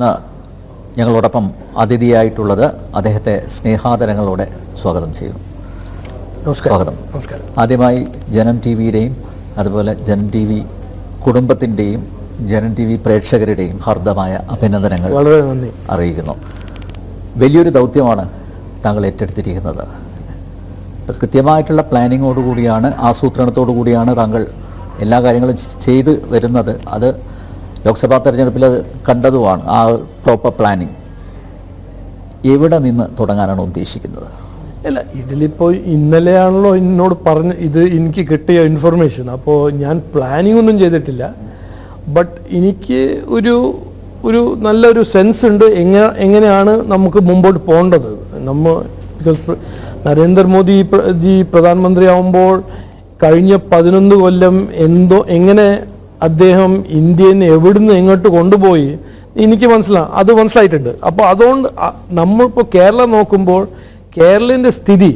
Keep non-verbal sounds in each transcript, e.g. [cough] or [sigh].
ഇന്ന് ഞങ്ങളോടൊപ്പം അതിഥിയായിട്ടുള്ളത് അദ്ദേഹത്തെ സ്നേഹാദരങ്ങളോടെ സ്വാഗതം ചെയ്യുന്നു സ്വാഗതം. നമസ്കാരം. ആദ്യമായി ജനം ടി വിയുടെയും അതുപോലെ ജനം ടി വി കുടുംബത്തിന്റെയും ജനം ടി വി പ്രേക്ഷകരുടെയും ഹർദ്ദമായ അഭിനന്ദനങ്ങൾ വളരെ നന്ദി. അറിയിക്കുന്നു. വലിയൊരു ദൗത്യമാണ് താങ്കൾ ഏറ്റെടുത്തിരിക്കുന്നത്. കൃത്യമായിട്ടുള്ള പ്ലാനിങ്ങോടുകൂടിയാണ് ആസൂത്രണത്തോടു കൂടിയാണ് താങ്കൾ എല്ലാ കാര്യങ്ങളും ചെയ്ത് വരുന്നത്. അത് ലോക്സഭാ തെരഞ്ഞെടുപ്പിൽ കണ്ടതുമാണ് ആ പ്രോപ്പർ പ്ലാനിങ് എവിടെ നിന്ന് തുടങ്ങാനാണ് ഉദ്ദേശിക്കുന്നത്? അല്ല ഇതിലിപ്പോൾ ഇന്നലെയാണല്ലോ എന്നോട് പറഞ്ഞ ഇത് എനിക്ക് കിട്ടിയ ഇൻഫർമേഷൻ അപ്പോൾ ഞാൻ പ്ലാനിങ് ഒന്നും ചെയ്തിട്ടില്ല. ബട്ട് എനിക്ക് ഒരു ഒരു നല്ലൊരു സെൻസ് ഉണ്ട് എങ്ങനെ എങ്ങനെയാണ് നമുക്ക് മുമ്പോട്ട് പോകേണ്ടത്. നമ്മൾ ബിക്കോസ് നരേന്ദ്രമോദി ജി പ്രധാനമന്ത്രി ആവുമ്പോൾ കഴിഞ്ഞ പതിനൊന്ന് കൊല്ലം എന്തോ എങ്ങനെ അദ്ദേഹം ഇന്ത്യനെ എവിടുന്ന് എങ്ങോട്ട് കൊണ്ടുപോയി? എനിക്ക് മനസ്സിലാ അത് മനസ്സിലായിട്ടുണ്ട്. അപ്പോൾ അതുകൊണ്ട് നമ്മളിപ്പോൾ കേരളം നോക്കുമ്പോൾ കേരളത്തിന്റെ സ്ഥിതി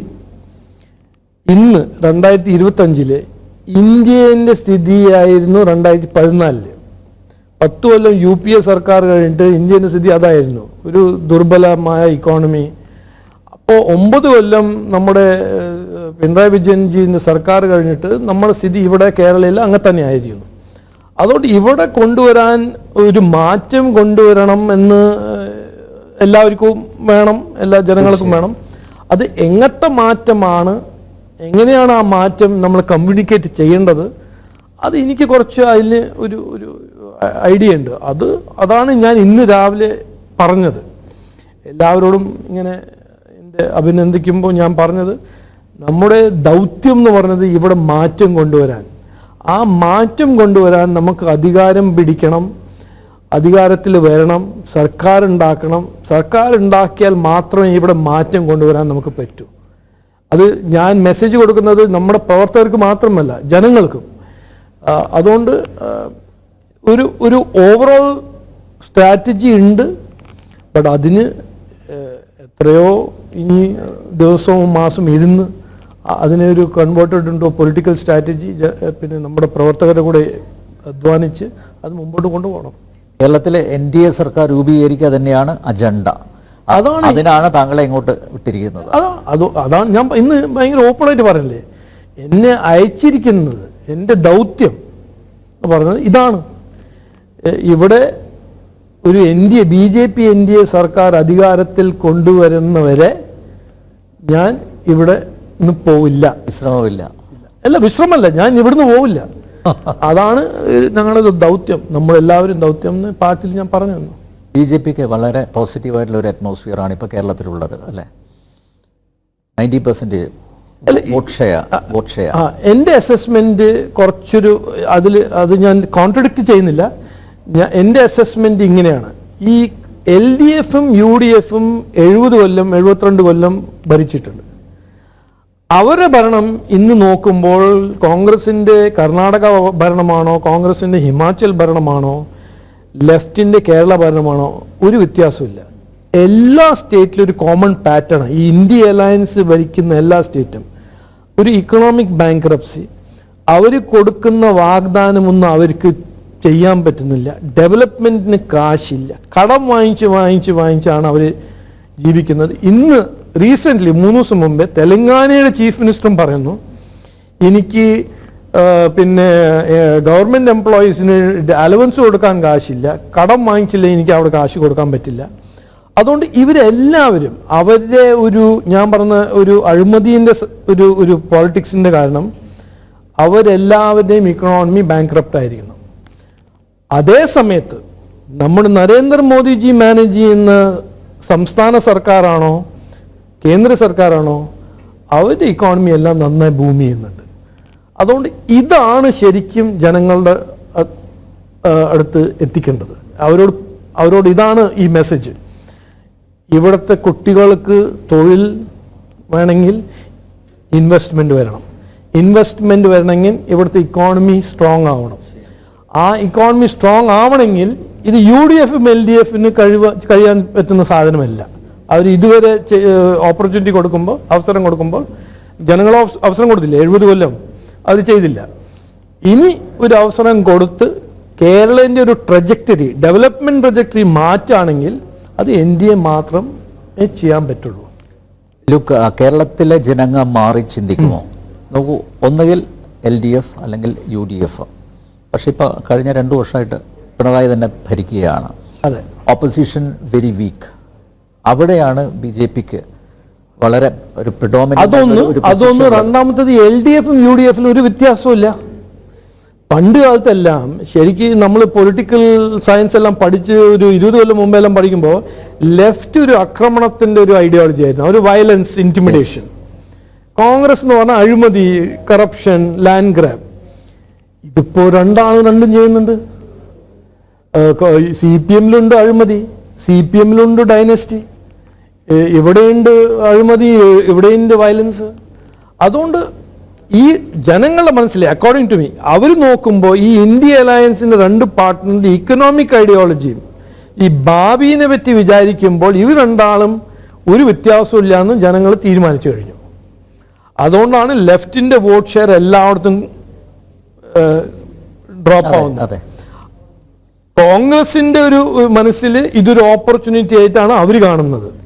ഇന്ന് രണ്ടായിരത്തി ഇരുപത്തഞ്ചിൽ ഇന്ത്യന്റെ സ്ഥിതിയായിരുന്നു രണ്ടായിരത്തി പതിനാലിൽ പത്ത് കൊല്ലം യു പി എ സർക്കാർ കഴിഞ്ഞിട്ട് ഇന്ത്യന്റെ സ്ഥിതി അതായിരുന്നു. ഒരു ദുർബലമായ ഇക്കോണമി അപ്പോൾ ഒമ്പത് കൊല്ലം നമ്മുടെ പിണറായി വിജയൻജീന്റെ സർക്കാർ കഴിഞ്ഞിട്ട് നമ്മുടെ സ്ഥിതി ഇവിടെ കേരളയിൽ അങ്ങനെ തന്നെ ആയിരുന്നു അതുകൊണ്ട് ഇവിടെ കൊണ്ടുവരാൻ ഒരു മാറ്റം കൊണ്ടുവരണം എന്ന് എല്ലാവർക്കും വേണം എല്ലാ ജനങ്ങൾക്കും വേണം. അത് എങ്ങനത്തെ മാറ്റമാണ് എങ്ങനെയാണ് ആ മാറ്റം നമ്മൾ കമ്മ്യൂണിക്കേറ്റ് ചെയ്യേണ്ടത് അത് എനിക്ക് കുറച്ച് അതിന് ഒരു ഒരു ഐഡിയ ഉണ്ട്. അത് അതാണ് ഞാൻ ഇന്ന് രാവിലെ പറഞ്ഞത്. എല്ലാവരോടും ഇങ്ങനെ എന്റെ അഭിനന്ദിക്കുമ്പോൾ ഞാൻ പറഞ്ഞത് നമ്മുടെ ദൗത്യം എന്ന് പറഞ്ഞത് ഇവിടെ മാറ്റം കൊണ്ടുവരാൻ. ആ മാറ്റം കൊണ്ടുവരാൻ നമുക്ക് അധികാരം പിടിക്കണം അധികാരത്തിൽ വരണം സർക്കാർ ഉണ്ടാക്കണം സർക്കാർ ഉണ്ടാക്കിയാൽ മാത്രമേ ഇവിടെ മാറ്റം കൊണ്ടുവരാൻ നമുക്ക് പറ്റൂ. അത് ഞാൻ മെസ്സേജ് കൊടുക്കുന്നത് നമ്മുടെ പ്രവർത്തകർക്ക് മാത്രമല്ല ജനങ്ങൾക്കും. അതുകൊണ്ട് ഒരു ഒരു ഓവറോൾ സ്ട്രാറ്റജി ഉണ്ട്. ബട്ട് അതിന് എത്രയോ ഇനി ദിവസവും മാസം ഇരുന്ന് അതിനെ ഒരു കൺവേർട്ടഡ് ഉണ്ടോ പൊളിറ്റിക്കൽ സ്ട്രാറ്റജി പിന്നെ നമ്മുടെ പ്രവർത്തകരുടെ കൂടെ അധ്വാനിച്ച് അത് മുമ്പോട്ട് കൊണ്ടുപോകണം. കേരളത്തിലെ എൻ ഡി എ സർക്കാർ രൂപീകരിക്കുക തന്നെയാണ് അജണ്ട. അതാണ് അതിനാണ് താങ്കളെ ഇങ്ങോട്ട് വിട്ടിരിക്കുന്നത്. അതാ അത് അതാണ് ഞാൻ ഇന്ന് ഭയങ്കര ഓപ്പണായിട്ട് പറഞ്ഞില്ലേ? എന്നെ അയച്ചിരിക്കുന്നത് എന്റെ ദൗത്യം എന്ന് പറഞ്ഞത് ഇതാണ്. ഇവിടെ ഒരു N D A B J P N D A സർക്കാർ അധികാരത്തിൽ കൊണ്ടുവരുന്നവരെ ഞാൻ ഇവിടെ നിന്ന് പോവില്ല. വിശ്രമമില്ല. അല്ല വിശ്രമല്ല. ഞാൻ ഇവിടുന്ന് പോവില്ല. [laughs] അതാണ് ഞങ്ങളുടെ ദൗത്യം. നമ്മളെല്ലാവരും ദൗത്യം എന്ന് പാട്ടിൽ ഞാൻ പറഞ്ഞു തന്നു ബി ജെ പിക്ക് വളരെ പോസിറ്റീവായിട്ടുള്ള ഒരു അറ്റ്മോസ്ഫിയർ ആണ് ഇപ്പോൾ കേരളത്തിലുള്ളത് അല്ലേ? നയന്റി പെർസെന്റ് എന്റെ അസസ്മെന്റ് കുറച്ചൊരു അതിൽ അത് ഞാൻ കോൺട്രഡിക്റ്റ് ചെയ്യുന്നില്ല. ഞാൻ എന്റെ അസസ്മെന്റ് ഇങ്ങനെയാണ്. ഈ എൽ ഡി എഫും യു ഡി എഫും എഴുപത് കൊല്ലം എഴുപത്തിരണ്ട് കൊല്ലം ഭരിച്ചിട്ടുണ്ട്. അവരുടെ ഭരണം ഇന്ന് നോക്കുമ്പോൾ കോൺഗ്രസിന്റെ കർണാടക ഭരണമാണോ കോൺഗ്രസിന്റെ ഹിമാചൽ ഭരണമാണോ ലെഫ്റ്റിന്റെ കേരള ഭരണമാണോ ഒരു വ്യത്യാസമില്ല എല്ലാ സ്റ്റേറ്റിലും ഒരു കോമൺ പാറ്റേൺ ഈ ഇന്ത്യ അലയൻസ് ഭരിക്കുന്ന എല്ലാ സ്റ്റേറ്റും. ഒരു ഇക്കണോമിക് ബാങ്ക്രപ്സി അവർ കൊടുക്കുന്ന വാഗ്ദാനമൊന്നും അവർക്ക് ചെയ്യാൻ പറ്റുന്നില്ല. ഡെവലപ്മെന്റിന് കാശില്ല. കടം വാങ്ങിച്ച് വാങ്ങിച്ച് വാങ്ങിച്ചാണ് അവർ ജീവിക്കുന്നത്. ഇന്ന് റീസെന്റ്ലി മൂന്ന് ദിവസം മുമ്പേ തെലങ്കാനയുടെ ചീഫ് മിനിസ്റ്ററും പറയുന്നു എനിക്ക് പിന്നെ ഗവൺമെന്റ് എംപ്ലോയീസിന് അലവൻസ് കൊടുക്കാൻ കാശില്ല കടം വാങ്ങിച്ചില്ല എനിക്ക് അവിടെ കാശ് കൊടുക്കാൻ പറ്റില്ല. അതുകൊണ്ട് ഇവരെല്ലാവരും അവരുടെ ഒരു ഞാൻ പറഞ്ഞ ഒരു അഴിമതിന്റെ ഒരു ഒരു പോളിറ്റിക്സിന്റെ കാരണം അവരെല്ലാവരുടെയും ഇക്കണോമി ബാങ്ക്രപ്റ്റ് ആയിരിക്കണം അതേ സമയത്ത് നമ്മുടെ നരേന്ദ്രമോദിജി മാനേജ് ചെയ്യുന്ന സംസ്ഥാന സർക്കാരാണോ കേന്ദ്ര സർക്കാരാണോ? അവരുടെ ഇക്കോണമി എല്ലാം നന്നായി ഭൂമി ചെയ്യുന്നുണ്ട്. അതുകൊണ്ട് ഇതാണ് ശരിക്കും ജനങ്ങളുടെ അടുത്ത് എത്തിക്കേണ്ടത്. അവരോട് അവരോട് ഇതാണ് ഈ മെസ്സേജ് ഇവിടുത്തെ കുട്ടികൾക്ക് തൊഴിൽ വേണമെങ്കിൽ ഇൻവെസ്റ്റ്മെന്റ് വരണം. ഇൻവെസ്റ്റ്മെന്റ് വരണമെങ്കിൽ ഇവിടുത്തെ ഇക്കോണമി സ്ട്രോങ് ആവണം. ആ ഇക്കോണമി സ്ട്രോങ് ആവണമെങ്കിൽ ഇത് യു ഡി എഫും എൽ ഡി എഫിന് കഴിവ് കഴിയാൻ പറ്റുന്ന സാധനമല്ല. അവർ ഇതുവരെ ഓപ്പർച്യൂണിറ്റി കൊടുക്കുമ്പോൾ അവസരം കൊടുക്കുമ്പോൾ ജനങ്ങൾ അവസരം കൊടുത്തില്ല? എഴുപത് കൊല്ലം. അവർ ചെയ്തില്ല. ഇനി ഒരു അവസരം കൊടുത്ത് കേരളത്തിന്റെ ഒരു ട്രജക്ടറി ഡെവലപ്മെന്റ് ട്രജക്ടറി മാറ്റുകയാണെങ്കിൽ അത് എൻ ഡി എ മാത്രം ചെയ്യാൻ പറ്റുള്ളൂ. ലുക്ക് കേരളത്തിലെ ജനങ്ങൾ മാറി ചിന്തിക്കുമോ? നോക്കൂ ഒന്നുകിൽ എൽ ഡി എഫ് അല്ലെങ്കിൽ യു ഡി എഫ്. പക്ഷെ ഇപ്പോൾ കഴിഞ്ഞ രണ്ട് വർഷമായിട്ട് പിണറായി തന്നെ ഭരിക്കുകയാണ്. അതെ. ഓപ്പോസിഷൻ വെരി വീക്ക് അവിടെയാണ് ബി ജെ പിക്ക് വളരെ ഒരു അതൊന്ന് അതൊന്നും. രണ്ടാമത്തത് എൽ ഡി എഫും യു ഡി എഫിലും ഒരു വ്യത്യാസമില്ല പണ്ട് കാലത്തെല്ലാം ശരിക്കും നമ്മൾ പൊളിറ്റിക്കൽ സയൻസ് എല്ലാം പഠിച്ച് ഒരു ഇരുപത് കൊല്ലം മുമ്പേ എല്ലാം പഠിക്കുമ്പോൾ ലെഫ്റ്റ് ഒരു ആക്രമണത്തിന്റെ ഒരു ഐഡിയോളജി ആയിരുന്നു. ഒരു വയലൻസ് ഇന്റിമിഡേഷൻ കോൺഗ്രസ് എന്ന് പറഞ്ഞാൽ അഴിമതി കറപ്ഷൻ ലാൻഡ് ഗ്രാബ് ഇതിപ്പോ രണ്ടാണ് രണ്ടും ചെയ്യുന്നുണ്ട്. സി പി എമ്മിലുണ്ട് അഴിമതി സി പി എമ്മിലുണ്ട് ഡൈനസ്റ്റി ഇവിടെയുണ്ട് അഴിമതി ഇവിടെയുണ്ട് വയലൻസ് അതുകൊണ്ട് ഈ ജനങ്ങളുടെ മനസ്സിൽ അക്കോർഡിംഗ് ടു മീ അവർ നോക്കുമ്പോൾ ഈ ഇന്ത്യ അലയൻസിന്റെ രണ്ട് പാർട്ട്ണറിന്റെ ഇക്കണോമിക് ഐഡിയോളജിയും ഈ ഭാവിയെ പറ്റി വിചാരിക്കുമ്പോൾ ഇവർ രണ്ടാളും ഒരു വ്യത്യാസമില്ല എന്ന് ജനങ്ങൾ തീരുമാനിച്ചു കഴിഞ്ഞു. അതുകൊണ്ടാണ് ലെഫ്റ്റിന്റെ വോട്ട് ഷെയർ എല്ലായിടത്തും ഡ്രോപ്പ് ആവുന്നത്. അതെ. കോൺഗ്രസിന്റെ ഒരു മനസ്സിൽ ഇതൊരു ഓപ്പർച്യൂണിറ്റി ആയിട്ടാണ് അവർ കാണുന്നത്.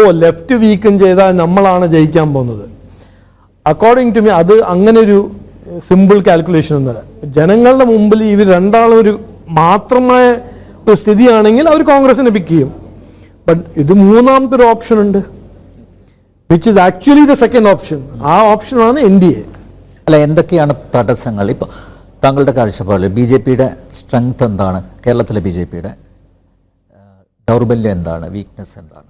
ഓ ലെഫ്റ്റ് വീക്കം ചെയ്താൽ നമ്മളാണ് ജയിക്കാൻ പോകുന്നത്. അക്കോർഡിംഗ് ടു മീ അത് അങ്ങനെ ഒരു സിമ്പിൾ കാൽക്കുലേഷൻ ഒന്നുമല്ല. ജനങ്ങളുടെ മുമ്പിൽ ഇവർ രണ്ടാളും ഒരു മാത്രമായ ഒരു സ്ഥിതിയാണെങ്കിൽ അവർ കോൺഗ്രസിനെ പിക്ക് ചെയ്യും. ബട്ട് ഇത് മൂന്നാമത്തെ ഒരു ഓപ്ഷൻ ഉണ്ട് which is actually the second option ആ ഓപ്ഷനാണ് എൻ ഡി എ അല്ല എന്തൊക്കെയാണ് തടസ്സങ്ങൾ? ഇപ്പോൾ താങ്കളുടെ കാഴ്ചപ്പാടിൽ ബി ജെ പിയുടെ സ്ട്രെങ്ത് എന്താണ്? കേരളത്തിലെ ബി ജെ പിയുടെ ദൗർബല്യം എന്താണ്? വീക്ക്നെസ് എന്താണ്?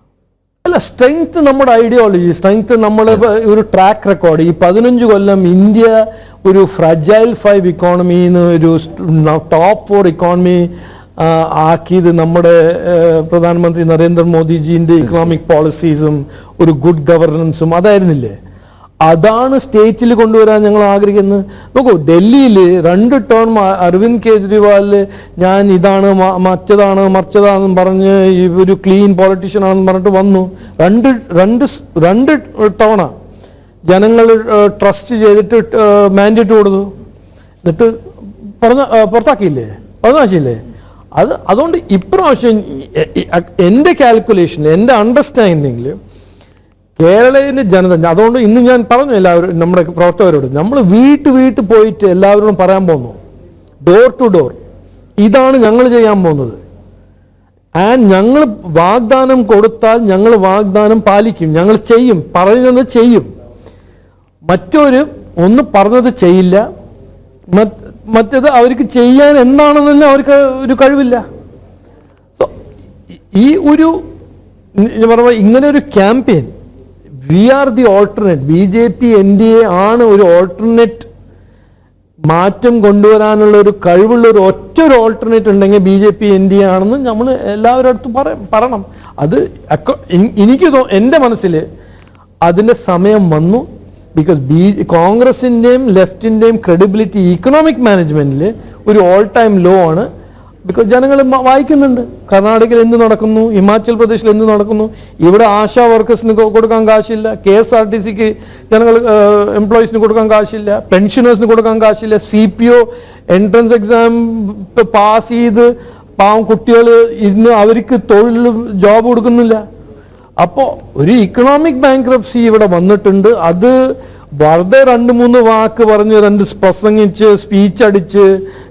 അല്ല സ്ട്രെങ്ത് നമ്മുടെ ഐഡിയോളജി സ്ട്രെങ്ത് നമ്മൾ ഒരു ട്രാക്ക് റെക്കോർഡ് ഈ പതിനഞ്ച് കൊല്ലം ഇന്ത്യ ഒരു ഫ്രജൈൽ ഫൈവ് ഇക്കോണമിന്ന് ഒരു ടോപ്പ് ഫോർ ഇക്കോണമി ആക്കിയത് നമ്മുടെ പ്രധാനമന്ത്രി നരേന്ദ്രമോദിജീന്റെ ഇക്കണോമിക് പോളിസീസും ഒരു ഗുഡ് ഗവർണൻസും അതായിരുന്നില്ലേ? അതാണ് സ്റ്റേറ്റിൽ കൊണ്ടുവരാൻ ഞങ്ങൾ ആഗ്രഹിക്കുന്നത് നോക്കൂ ഡൽഹിയിൽ രണ്ട് ടേൺ അരവിന്ദ് കെജ്രിവാൾ ഞാൻ ഇതാണ് മറ്റതാണ് മറിച്ചതാണെന്ന് പറഞ്ഞ് ഒരു ക്ലീൻ പൊളിറ്റീഷ്യൻ ആണെന്ന് പറഞ്ഞിട്ട് വന്നു രണ്ട് രണ്ട് രണ്ട് തവണ ജനങ്ങൾ ട്രസ്റ്റ് ചെയ്തിട്ട് മാൻഡേറ്റ് കൊടുത്തു എന്നിട്ട് പറഞ്ഞ പുറത്താക്കിയില്ലേ പറഞ്ഞാച്ചില്ലേ അത് അതുകൊണ്ട് ഇപ്രാവശ്യം എന്റെ കാൽക്കുലേഷനിൽ എന്റെ അണ്ടർസ്റ്റാൻഡിങ്ങിൽ കേരളത്തിലെ ജനത അതുകൊണ്ട് ഇന്ന് ഞാൻ പറഞ്ഞു എല്ലാവരും നമ്മുടെ പ്രവർത്തകരോട് നമ്മൾ വീട്ട് വീട്ട് പോയിട്ട് എല്ലാവരോടും പറയാൻ പോകുന്നു. ഡോർ ടു ഡോർ ഇതാണ് ഞങ്ങൾ ചെയ്യാൻ പോകുന്നത്. ആൻഡ് ഞങ്ങൾ വാഗ്ദാനം കൊടുത്താൽ ഞങ്ങൾ വാഗ്ദാനം പാലിക്കും. ഞങ്ങൾ ചെയ്യും. പറയുന്നത് ചെയ്യും. മറ്റൊരു ഒന്ന് പറഞ്ഞത് ചെയ്യില്ല. മറ്റേത് അവർക്ക് ചെയ്യാൻ എന്താണെന്ന് തന്നെ അവർക്ക് ഒരു കഴിവില്ല. സോ ഈ ഒരു പറഞ്ഞ ഇങ്ങനെ ഒരു campaign we are the alternate B J P N D A ആണ് ഒരു ഓൾട്ടർനേറ്റ് മാറ്റം കൊണ്ടുവരാനുള്ള ഒരു കഴിവുള്ള ഒരു ഒറ്റ ഒരു ഓൾട്ടർനേറ്റ് ഉണ്ടെങ്കിൽ B J P N D A ആണെന്ന് നമ്മൾ എല്ലാവരുടെ അടുത്തും പറ പറയണം. അത് എനിക്ക് എന്റെ മനസ്സിൽ അതിന്റെ സമയം വന്നു. ബിക്കോസ് ബി കോൺഗ്രസിന്റെയും ലെഫ്റ്റിന്റെയും ക്രെഡിബിലിറ്റി ഇക്കണോമിക് മാനേജ്മെന്റിൽ ഒരു ഓൾ ടൈം ലോ ആണ്. ബിക്കോസ് ജനങ്ങൾ വായിക്കുന്നുണ്ട്. കർണാടകയിൽ എന്ത് നടക്കുന്നു? ഹിമാചൽ പ്രദേശിൽ എന്ത് നടക്കുന്നു? ഇവിടെ ആശാ വർക്കേഴ്സിന് കൊടുക്കാൻ കാശില്ല. കെ എസ് ആർ ടി സിക്ക് ജനങ്ങൾ എംപ്ലോയീസിന് കൊടുക്കാൻ കാശില്ല. പെൻഷനേഴ്സിന് കൊടുക്കാൻ കാശില്ല. C P O entrance exam pass ചെയ്ത് പാവം കുട്ടികൾ ഇന്ന് അവർക്ക് തൊഴിൽ ജോബ് കൊടുക്കുന്നില്ല. അപ്പോൾ ഒരു ഇക്കണോമിക് ബാങ്ക്രപ്സി ഇവിടെ വന്നിട്ടുണ്ട്. അത് വെറുതെ രണ്ട് മൂന്ന് വാക്ക് പറഞ്ഞ് രണ്ട് പ്രസംഗിച്ച് സ്പീച്ച് അടിച്ച്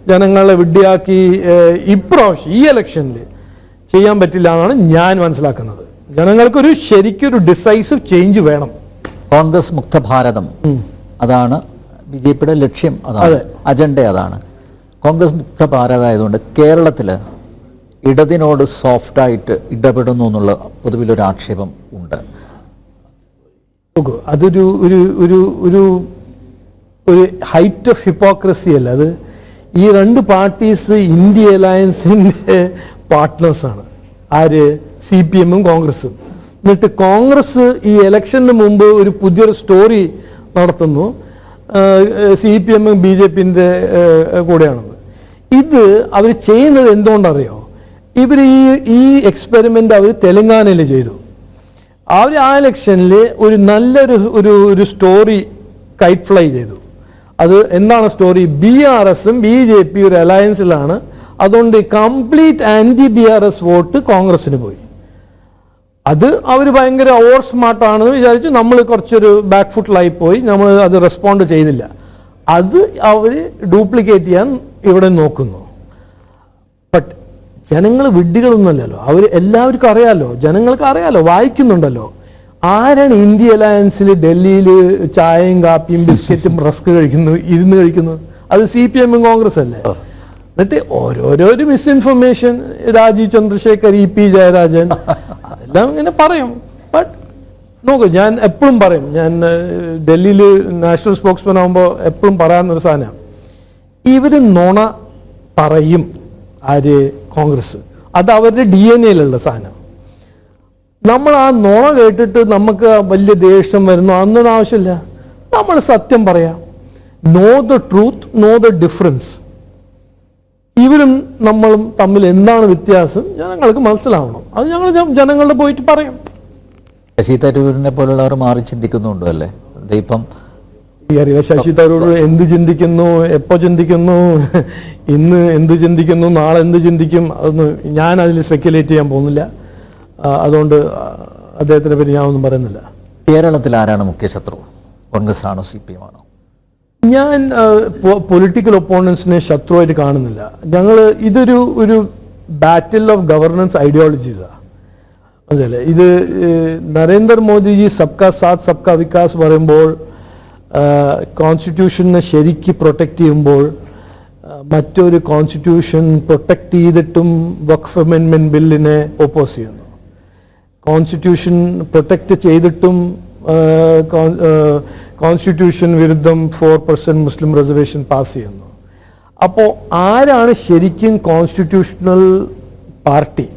ജനങ്ങളെ വിഡ്ഢിയാക്കി ഇപ്രാവശ്യം ഈ ഇലക്ഷനിൽ ചെയ്യാൻ പറ്റില്ല എന്നാണ് ഞാൻ മനസ്സിലാക്കുന്നത്. ജനങ്ങൾക്കൊരു ശരിക്കൊരു ഡിസൈസീവ് ചേഞ്ച് വേണം. കോൺഗ്രസ് മുക്ത ഭാരതം. അതാണ് ബി ജെ പിയുടെ ലക്ഷ്യം അതാണ് അജണ്ട അതാണ്. കോൺഗ്രസ് മുക്ത ഭാരതമായതുകൊണ്ട് കേരളത്തിൽ ഇടതിനോട് സോഫ്റ്റായിട്ട് ഇടപെടുന്നു എന്നുള്ള പൊതുവിലൊരു ആക്ഷേപം ഉണ്ട്. നോക്കൂ അതൊരു ഒരു ഒരു ഒരു ഒരു ഹൈറ്റ് ഓഫ് ഹിപ്പോക്രസി അല്ല. അത് ഈ രണ്ട് പാർട്ടീസ് ഇന്ത്യ അലയൻസിന്റെ പാർട്ട്നേഴ്സാണ് ആര്? സി പി എമ്മും കോൺഗ്രസും എന്നിട്ട് കോൺഗ്രസ് ഈ ഇലക്ഷന് മുമ്പ് ഒരു പുതിയൊരു സ്റ്റോറി നടത്തുന്നു. സി പി എമ്മും ബി ജെ പിന്റെ കൂടെയാണെന്ന്. ഇത് അവർ ചെയ്യുന്നത് എന്തുകൊണ്ടറിയോ? ഇവർ ഈ ഈ എക്സ്പെരിമെന്റ് അവർ തെലങ്കാനയിൽ ചെയ്തു. അവർ ആ ഇലക്ഷനിൽ ഒരു നല്ലൊരു ഒരു ഒരു സ്റ്റോറി കൈറ്റ് ഫ്ലൈ ചെയ്തു. അത് എന്താണ് സ്റ്റോറി ബി ആർ എസും ബി ജെ പി ഒരു അലയൻസിലാണ് അതുകൊണ്ട് complete anti B R S vote കോൺഗ്രസിന് പോയി. അത് അവർ ഭയങ്കര ഓവർ സ്മാർട്ടാണെന്ന് വിചാരിച്ച്. നമ്മൾ കുറച്ചൊരു ബാക്ക് ഫുട്ടിലായി പോയി. നമ്മൾ അത് റെസ്പോണ്ട് ചെയ്തില്ല. അത് അവർ ഡ്യൂപ്ലിക്കേറ്റ് ചെയ്യാൻ ഇവിടെ നോക്കുന്നു. ബട്ട് ജനങ്ങൾ വിഡ്ഢികളൊന്നുമല്ലല്ലോ. അവർ എല്ലാവർക്കും അറിയാലോ. ജനങ്ങൾക്ക് അറിയാലോ. വായിക്കുന്നുണ്ടല്ലോ. ആരാണ് ഇന്ത്യ അലയൻസിൽ ഡൽഹിയിൽ ചായയും കാപ്പിയും ബിസ്ക്കറ്റും [laughs] റസ്ക് കഴിക്കുന്നു ഇരുന്ന് കഴിക്കുന്നു? അത് സി പി എമ്മും കോൺഗ്രസ് അല്ലേ എന്നിട്ട് ഓരോരോ misinformation Rajeev Chandrasekhar E P Jayarajan അതെല്ലാം ഇങ്ങനെ പറയും. ബട്ട് നോക്കൂ ഞാൻ എപ്പോഴും പറയും ഞാൻ ഡൽഹിയിൽ നാഷണൽ സ്പോക്സ്മാൻ ആകുമ്പോൾ എപ്പോഴും പറയാവുന്നൊരു സാധനമാണ്. ഇവർ നുണ പറയും. ആര്? കോൺഗ്രസ്. അത് അവരുടെ ഡി എൻ എയിലുള്ള സാധനം. നമ്മൾ ആ നുണ കേട്ടിട്ട് നമുക്ക് വലിയ ദേഷ്യം വരുന്നു അന്നൊന്നും ആവശ്യമില്ല. നമ്മൾ സത്യം പറയാം. Know the truth know the difference ഇവരും നമ്മളും തമ്മിൽ എന്താണ് വ്യത്യാസം ജനങ്ങൾക്ക് മനസ്സിലാവണം. അത് ഞങ്ങൾ ജനങ്ങളുടെ പോയിട്ട് പറയാം. ശശി തരൂരിനെ പോലുള്ളവർ മാറി ചിന്തിക്കുന്നുണ്ടോ അല്ലേ? ഇപ്പം അറിയില്ല ശശി തരൂർ എന്ത് ചിന്തിക്കുന്നു എപ്പോ ചിന്തിക്കുന്നു ഇന്ന് എന്ത് ചിന്തിക്കുന്നു നാളെ എന്ത് ചിന്തിക്കും അതൊന്നും ഞാൻ അതിൽ സ്പെക്യുലേറ്റ് ചെയ്യാൻ പോകുന്നില്ല. അതുകൊണ്ട് അദ്ദേഹത്തിനെ പറ്റി ഞാൻ ഒന്നും പറയുന്നില്ല. കേരളത്തിൽ ആരാണ് മുഖ്യ ശത്രു? കോൺഗ്രസ് ആണോ സി പി എം ആണോ ഞാൻ പൊളിറ്റിക്കൽ ഒപ്പോണൻസിനെ ശത്രുവായിട്ട് കാണുന്നില്ല. ഞങ്ങൾ ഇതൊരു ഒരു ബാറ്റിൽ ഓഫ് ഗവർണൻസ് ഐഡിയോളജീസാണ് മനസ്സിലല്ലേ ഇത് നരേന്ദ്രമോദിജി സബ്കാ സാത്ത് സബ്കാ വികാസ് പറയുമ്പോൾ കോൺസ്റ്റിറ്റ്യൂഷനെ ശരിക്ക് പ്രൊട്ടക്റ്റ് ചെയ്യുമ്പോൾ മറ്റൊരു കോൺസ്റ്റിറ്റ്യൂഷൻ പ്രൊട്ടക്റ്റ് ചെയ്തിട്ടും വഖഫ് അമെൻമെന്റ് ബില്ലിനെ ഒപ്പോസ് ചെയ്യുന്നു. കോൺസ്റ്റിറ്റ്യൂഷൻ പ്രൊട്ടക്റ്റ് ചെയ്തിട്ടും constitution വിരുദ്ധം four percent Muslim reservation pass ചെയ്യുന്നു. അപ്പോൾ ആരാണ് ശരിക്കും കോൺസ്റ്റിറ്റ്യൂഷണൽ പാർട്ടി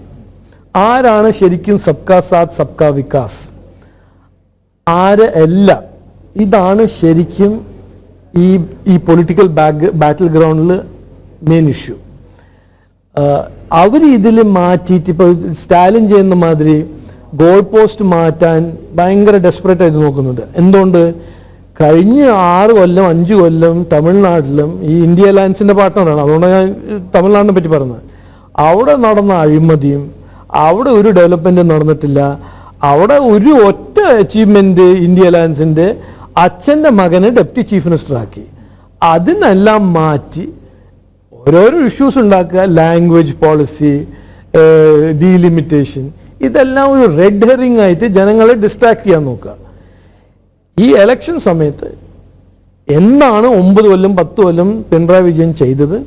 ആരാണ് ശരിക്കും സബ്കാ സാത്ത് സബ്കാ വികാസ്? ആര് അല്ല ഇതാണ് ശരിക്കും ഈ ഈ പൊളിറ്റിക്കൽ ബാക്ക് ബാറ്റിൽ ഗ്രൗണ്ടിൽ മെയിൻ ഇഷ്യൂ അവർ ഇതിൽ മാറ്റിയിട്ട് ഇപ്പോൾ സ്റ്റാലിൻ ചെയ്യുന്ന മാതിരി ഗോൾ പോസ്റ്റ് മാറ്റാൻ ഭയങ്കര ഡെസ്പറേറ്റ് ആയിട്ട് നോക്കുന്നുണ്ട്. എന്തുകൊണ്ട്? കഴിഞ്ഞ ആറ് കൊല്ലം അഞ്ച് കൊല്ലം തമിഴ്നാട്ടിലും ഈ ഇന്ത്യ അലയൻസിന്റെ പാർട്ട്ണറാണ് അതുകൊണ്ട് ഞാൻ തമിഴ്നാടിനെ പറ്റി പറഞ്ഞത്. അവിടെ നടന്ന അഴിമതിയും അവിടെ ഒരു ഡെവലപ്മെന്റും നടന്നിട്ടില്ല. അവിടെ ഒരു ഒറ്റ അച്ചീവ്മെന്റ് ഇന്ത്യ അലയൻസിന്റെ അച്ഛന്റെ മകനെ ഡെപ്യൂട്ടി ചീഫ് മിനിസ്റ്റർ ആക്കി അതിനെല്ലാം മാറ്റി ഓരോരോ ഇഷ്യൂസ് ഉണ്ടാക്കുക. ലാംഗ്വേജ് പോളിസി ഡീലിമിറ്റേഷൻ ഇതെല്ലാം ഒരു റെഡ് ഹെറിംഗ് ആയിട്ട് ജനങ്ങളെ ഡിസ്ട്രാക്ട് ചെയ്യാൻ നോക്കുക. ഈ എലക്ഷൻ സമയത്ത് എന്താണ് ഒമ്പത് കൊല്ലം പത്ത് കൊല്ലം പിണറായി വിജയൻ ചെയ്തത്?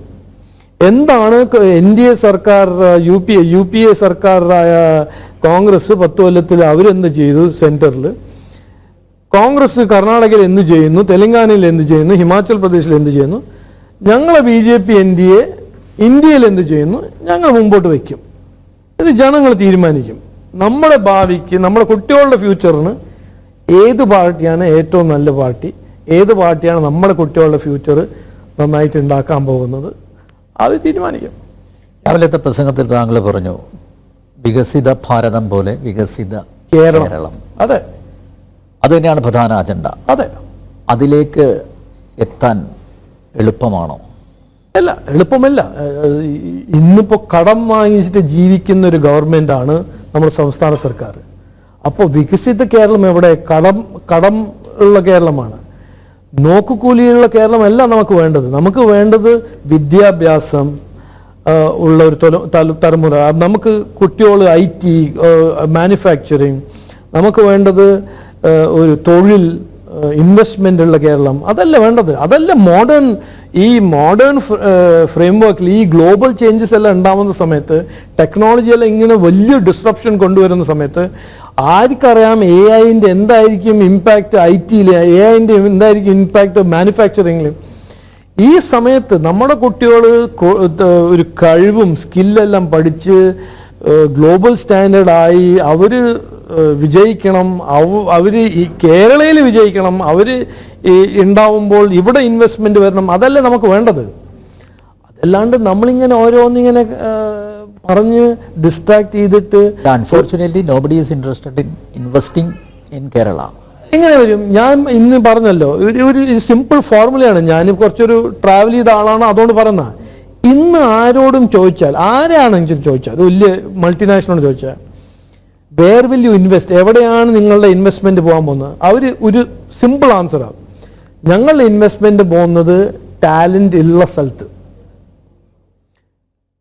എന്താണ് എൻ ഡി എ സർക്കാർ U P A U P A സർക്കാരായ Congress പത്ത് കൊല്ലത്തിൽ അവരെന്ത് ചെയ്തു? സെന്ററിൽ കോൺഗ്രസ് കർണാടകയിൽ എന്ത് ചെയ്യുന്നു? തെലങ്കാനയിൽ എന്ത് ചെയ്യുന്നു? ഹിമാചൽ പ്രദേശിൽ എന്ത് ചെയ്യുന്നു? ഞങ്ങളെ B J P N D A ഇന്ത്യയിൽ എന്ത് ചെയ്യുന്നു? ഞങ്ങൾ മുമ്പോട്ട് വയ്ക്കും. ഇത് ജനങ്ങൾ തീരുമാനിക്കും. നമ്മുടെ ഭാവിക്ക് നമ്മുടെ കുട്ടികളുടെ ഫ്യൂച്ചറിന് ഏത് പാർട്ടിയാണ് ഏറ്റവും നല്ല പാർട്ടി? ഏത് പാർട്ടിയാണ് നമ്മുടെ കുട്ടികളുടെ ഫ്യൂച്ചർ നന്നായിട്ട് ഉണ്ടാക്കാൻ പോകുന്നത്? അത് തീരുമാനിക്കും. രാവിലത്തെ പ്രസംഗത്തിൽ താങ്കൾ പറഞ്ഞു വികസിത ഭാരതം പോലെ വികസിത കേരളം. അതെ. അത് തന്നെയാണ് പ്രധാന അജണ്ട അതെ. അതിലേക്ക് എത്താൻ എളുപ്പമാണോ? അല്ല എളുപ്പമല്ല. ഇന്നിപ്പോൾ ഇന്നിപ്പോ കടം വാങ്ങിച്ചിട്ട് ജീവിക്കുന്ന ഒരു ഗവൺമെന്റ് ആണ് നമ്മുടെ സംസ്ഥാന സർക്കാർ. അപ്പോൾ വികസിത കേരളം എവിടെ? കടം കടം ഉള്ള കേരളമാണ്. നോക്കുകൂലിയുള്ള കേരളമല്ല നമുക്ക് വേണ്ടത്. നമുക്ക് വേണ്ടത് വിദ്യാഭ്യാസം ഉള്ള ഒരു തൊല- തലമുറ. നമുക്ക് കുട്ടികൾ ഐ ടി മാനുഫാക്ചറിങ്. നമുക്ക് വേണ്ടത് ഒരു തൊഴിൽ ഇൻവെസ്റ്റ്മെന്റ് ഉള്ള കേരളം അതല്ല വേണ്ടത്. അതല്ല മോഡേൺ ഈ മോഡേൺ ഫ്രെയിംവർക്കിൽ ഈ ഗ്ലോബൽ ചേഞ്ചസ് എല്ലാം ഉണ്ടാവുന്ന സമയത്ത് ടെക്നോളജി എല്ലാം ഇങ്ങനെ വലിയ ഡിസ്ട്രപ്ഷൻ കൊണ്ടുവരുന്ന സമയത്ത് ആർക്കറിയാം എ ഐന്റെ എന്തായിരിക്കും ഇമ്പാക്റ്റ് ഐ ടിയിൽ എ ഐന്റെ എന്തായിരിക്കും ഇമ്പാക്റ്റ് മാനുഫാക്ചറിങ്ങിൽ ഈ സമയത്ത് നമ്മുടെ കുട്ടികൾ ഒരു കഴിവും സ്കില്ലെല്ലാം പഠിച്ച് ഗ്ലോബൽ സ്റ്റാൻഡേർഡായി അവർ വിജയിക്കണം അവർ ഈ കേരളയിൽ വിജയിക്കണം അവർ ഉണ്ടാവുമ്പോൾ ഇവിടെ ഇൻവെസ്റ്റ്മെന്റ് വരണം അതല്ലേ നമുക്ക് വേണ്ടത്? അതല്ലാണ്ട് നമ്മളിങ്ങനെ ഓരോന്നിങ്ങനെ പറഞ്ഞ് ഡിസ്ട്രാക്ട് ചെയ്തിട്ട് unfortunately nobody is interested in investing in Kerala എങ്ങനെ വരും? ഞാൻ ഇന്ന് പറഞ്ഞല്ലോ ഒരു ഒരു സിമ്പിൾ ഫോർമുലയാണ് ഞാൻ കുറച്ചൊരു ട്രാവൽ ചെയ്ത ആളാണ് അതുകൊണ്ട് പറയുന്ന ഇന്ന് ആരോടും ചോദിച്ചാൽ ആരാണെങ്കിലും ചോദിച്ചാൽ വലിയ മൾട്ടിനാഷണൽ ചോദിച്ചാൽ വേർ വിൽ യു ഇൻവെസ്റ്റ് എവിടെയാണ് നിങ്ങളുടെ ഇൻവെസ്റ്റ്മെന്റ് പോകാൻ പോകുന്നത്? അവർ ഒരു സിമ്പിൾ ആൻസറാണ് ഞങ്ങളുടെ ഇൻവെസ്റ്റ്മെന്റ് പോകുന്നത് ടാലന്റ് ഉള്ള സ്ഥലത്ത്.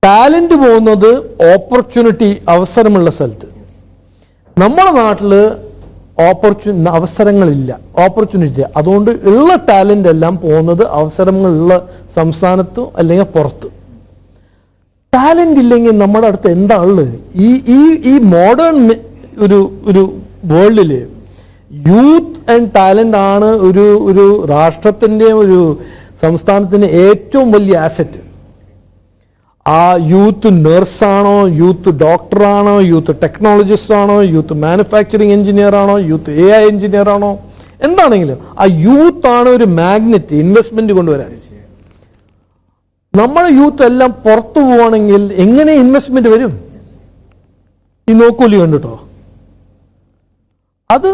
ടാലന്റ് പോകുന്നത് ഓപ്പർച്യൂണിറ്റി അവസരമുള്ള സ്ഥലത്ത്. നമ്മുടെ നാട്ടിൽ ഓപ്പർച്യു അവസരങ്ങളില്ല. ഓപ്പർച്യൂണിറ്റി അതുകൊണ്ട് ഉള്ള ടാലന്റ് എല്ലാം പോകുന്നത് അവസരങ്ങളുള്ള സംസ്ഥാനത്തോ അല്ലെങ്കിൽ പുറത്ത്. ടാലന്റ് ഇല്ലെങ്കിൽ നമ്മുടെ അടുത്ത് എന്താ ഉള്ളത് ഈ ഈ ഈ മോഡേൺ ഒരു ഒരു വേൾഡിൽ യൂത്ത് ആൻഡ് ടാലന്റ് ആണ് ഒരു ഒരു രാഷ്ട്രത്തിന്റെ ഒരു സംസ്ഥാനത്തിന്റെ ഏറ്റവും വലിയ ആസറ്റ് ആ യൂത്ത് നേഴ്സാണോ യൂത്ത് ഡോക്ടറാണോ യൂത്ത് ടെക്നോളജിസ്റ്റ് ആണോ യൂത്ത് മാനുഫാക്ചറിങ് എഞ്ചിനീയർ ആണോ യൂത്ത് എ ഐ എഞ്ചിനീയർ ആണോ എന്താണെങ്കിലും ആ യൂത്ത് ആണ് ഒരു മാഗ്നറ്റ് ഇൻവെസ്റ്റ്മെന്റ് കൊണ്ടുവരാൻ. നമ്മുടെ യൂത്ത് എല്ലാം പുറത്തു പോവാണെങ്കിൽ എങ്ങനെ ഇൻവെസ്റ്റ്മെന്റ് വരും? ഈ നോക്കൂലി കണ്ടിട്ടോ അത്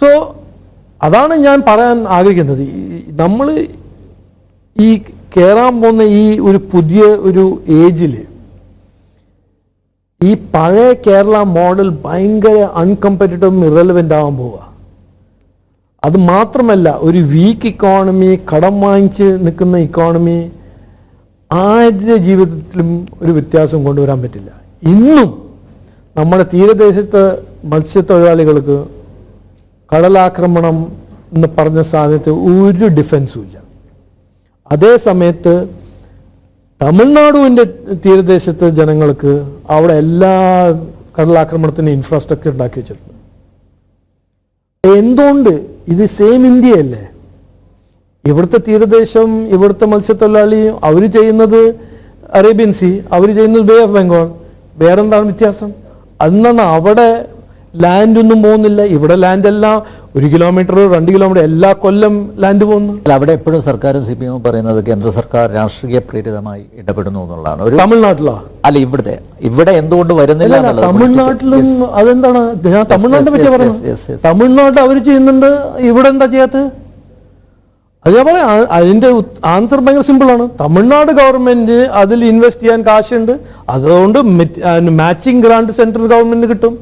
സോ അതാണ് ഞാൻ പറയാൻ ആഗ്രഹിക്കുന്നത്. നമ്മൾ ഈ കയറാൻ പോകുന്ന ഈ ഒരു പുതിയ ഒരു ഏജിൽ ഈ പഴയ കേരള മോഡൽ ഭയങ്കര അൺകമ്പറ്റീവും ഇറലവന്റ് ആവാൻ പോവുക അത് മാത്രമല്ല ഒരു വീക്ക് ഇക്കോണമി കടം വാങ്ങിച്ച് നിൽക്കുന്ന ഇക്കോണമി ആരുടെ ജീവിതത്തിലും ഒരു വ്യത്യാസം കൊണ്ടുവരാൻ പറ്റില്ല. ഇന്നും നമ്മുടെ തീരദേശത്ത് മത്സ്യത്തൊഴിലാളികൾക്ക് കടലാക്രമണം എന്ന് പറഞ്ഞ സാധനത്തിൽ ഒരു ഡിഫൻസും ഇല്ല. അതേ സമയത്ത് തമിഴ്നാടുവിന്റെ തീരദേശത്തെ ജനങ്ങൾക്ക് അവിടെ എല്ലാ കടലാക്രമണത്തിന്റെ ഇൻഫ്രാസ്ട്രക്ചർ ഉണ്ടാക്കി വെച്ചിട്ടുണ്ട്. എന്തുകൊണ്ട്? ഇത് സെയിം ഇന്ത്യയല്ലേ ഇവിടുത്തെ തീരദേശം ഇവിടുത്തെ മത്സ്യത്തൊഴിലാളി അവർ ചെയ്യുന്നത് അറേബ്യൻ സി അവർ ചെയ്യുന്നത് ബേ ഓഫ് ബംഗാൾ വേറെന്താണ് വ്യത്യാസം? അന്നാണ് അവിടെ ലാൻഡ് ഒന്നും പോകുന്നില്ല. ഇവിടെ ലാൻഡ് എല്ലാം ഒരു കിലോമീറ്റർ രണ്ട് കിലോമീറ്റർ എല്ലാ കൊല്ലം ലാൻഡ് പോകുന്നു. അല്ല അവിടെ എപ്പോഴും സർക്കാരും സി പി എമ്മും പറയുന്നത് കേന്ദ്ര സർക്കാർ രാഷ്ട്രീയ പ്രേരിതമായി ഇടപെടുന്നു എന്നുള്ളതാണ്. ഒരു തമിഴ്നാട്ടിലോ? അല്ല ഇവിടുത്തെ. ഇവിടെ എന്തുകൊണ്ട് വരുന്നില്ല തമിഴ്നാട്ടിലും അതെന്താണ്? ഞാൻ തമിഴ്നാടിനെ പറ്റി പറഞ്ഞു. തമിഴ്നാട്ടിൽ അവർ ചെയ്യുന്നുണ്ട്. ഇവിടെ എന്താ ചെയ്യാത്തത് അത് ഞാൻ പറയാം. അതിന്റെ ആൻസർ ഭയങ്കര സിമ്പിൾ ആണ്. തമിഴ്നാട് ഗവൺമെന്റ് അതിൽ ഇൻവെസ്റ്റ് ചെയ്യാൻ കാശുണ്ട്. അതുകൊണ്ട് മാച്ചിങ് ഗ്രാൻഡ് സെൻട്രൽ ഗവൺമെന്റ് കിട്ടും.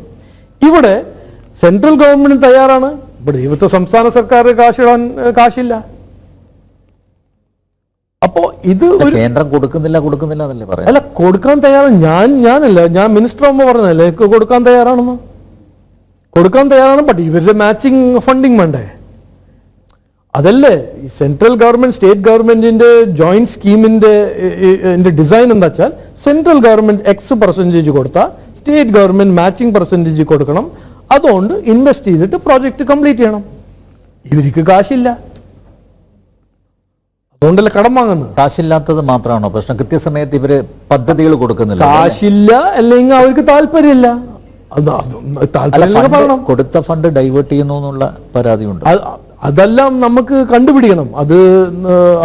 ഇവിടെ സെൻട്രൽ ഗവൺമെന്റ് തയ്യാറാണ്. ഇവിടെ ഇവിടുത്തെ സംസ്ഥാന സർക്കാർ കാശിടാൻ കാശില്ല. അപ്പോ ഇത് കേന്ദ്രം കൊടുക്കുന്നില്ല കൊടുക്കുന്നില്ല എന്നല്ലേ പറയാം അല്ല കൊടുക്കാൻ തയ്യാറാണ്. ഞാൻ ഞാനല്ല ഞാൻ മിനിസ്റ്റർ ആകുമ്പോൾ പറഞ്ഞല്ലേ കൊടുക്കാൻ തയ്യാറാണെന്ന്? കൊടുക്കാൻ തയ്യാറാണ് ബട്ട് ഇവരുടെ മാച്ചിങ് ഫണ്ടിങ് വേണ്ടേ? അതല്ലേ ഈ സെൻട്രൽ ഗവൺമെന്റ് സ്റ്റേറ്റ് ഗവൺമെന്റിന്റെ ജോയിന്റ് സ്കീമിന്റെ ഡിസൈൻ എന്താ വെച്ചാൽ സെൻട്രൽ ഗവൺമെന്റ് എക്സ് പെർസെന്റേജ് കൊടുത്താൽ സ്റ്റേറ്റ് ഗവൺമെന്റ് മാച്ചിങ് പെർസെന്റേജ് കൊടുക്കണം. അതുകൊണ്ട് ഇൻവെസ്റ്റ് ചെയ്തിട്ട് പ്രോജക്റ്റ് കംപ്ലീറ്റ് ചെയ്യണം. ഇവർക്ക് കാശില്ല. അതുകൊണ്ടല്ലേ കടം വാങ്ങുന്നത്. കാശില്ലാത്തത് മാത്രമാണോ? പ്രശ്നം കൃത്യസമയത്ത് ഇവർ പദ്ധതികൾ കൊടുക്കുന്നില്ല കാശില്ല അല്ലെങ്കിൽ അവർക്ക് താല്പര്യമില്ല. കൊടുത്ത ഫണ്ട് ഡൈവേർട്ട് ചെയ്യുന്നു എന്നുള്ള പരാതിയുണ്ട്. അതെല്ലാം നമുക്ക് കണ്ടുപിടിക്കണം. അത്